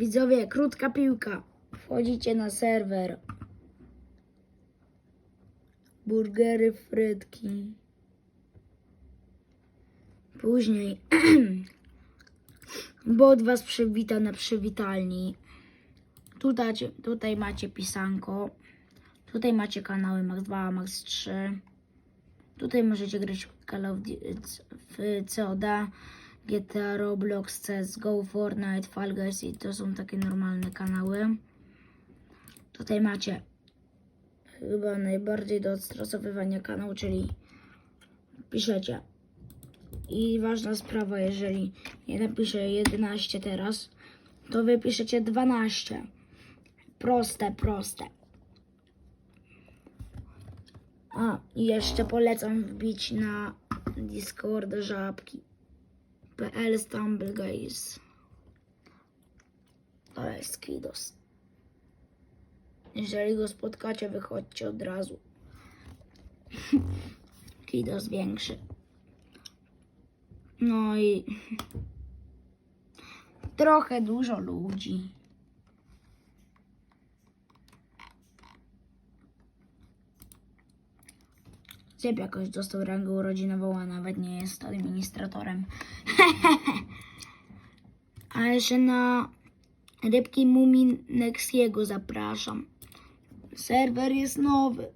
Widzowie, krótka piłka. Wchodzicie na serwer. Burgery, frytki. Później bot was przywita na przywitalni. Tutaj, tutaj macie pisanko. Tutaj macie kanały Max 2, Max 3. Tutaj możecie grać w Call of Duty, w GTA, Roblox, CSGO, Fortnite, Fall Guys i to są takie normalne kanały. Tutaj macie chyba najbardziej do odstresowywania kanał, czyli piszecie. I ważna sprawa, jeżeli nie napiszę 11 teraz, to wy piszecie 12. Proste, proste. A, jeszcze polecam wbić na Discord żabki. PL Stumble Guys. To jest Kidos. Jeżeli go spotkacie, wychodźcie od razu. Kidos większy. No i trochę dużo ludzi. Zjeb jakoś dostał rangę urodzinową, a nawet nie jest administratorem. a jeszcze na rybki Muminexiego zapraszam. Serwer jest nowy.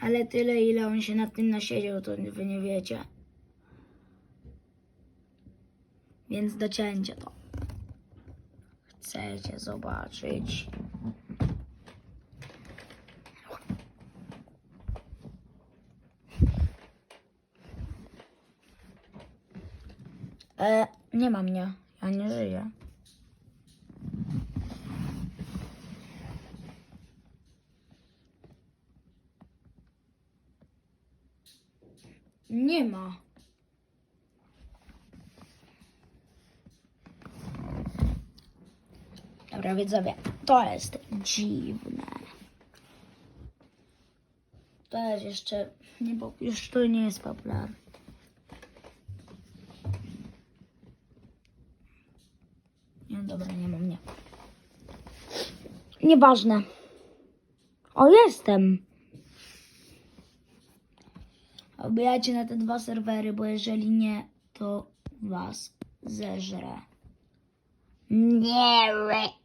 Ale tyle, ile on się nad tym nasiedział, to wy nie wiecie. Więc docięcie to. Chcecie zobaczyć. E, nie ma mnie. Ja nie żyję. Nie ma. Dobra, widzowie, to jest dziwne. To jest jeszcze, nie, bo już to nie jest popularne. Nie, dobra, nie mam mnie. Nieważne. O, jestem. Obijajcie na te dwa serwery, bo jeżeli nie, to was zeżrę. Nie.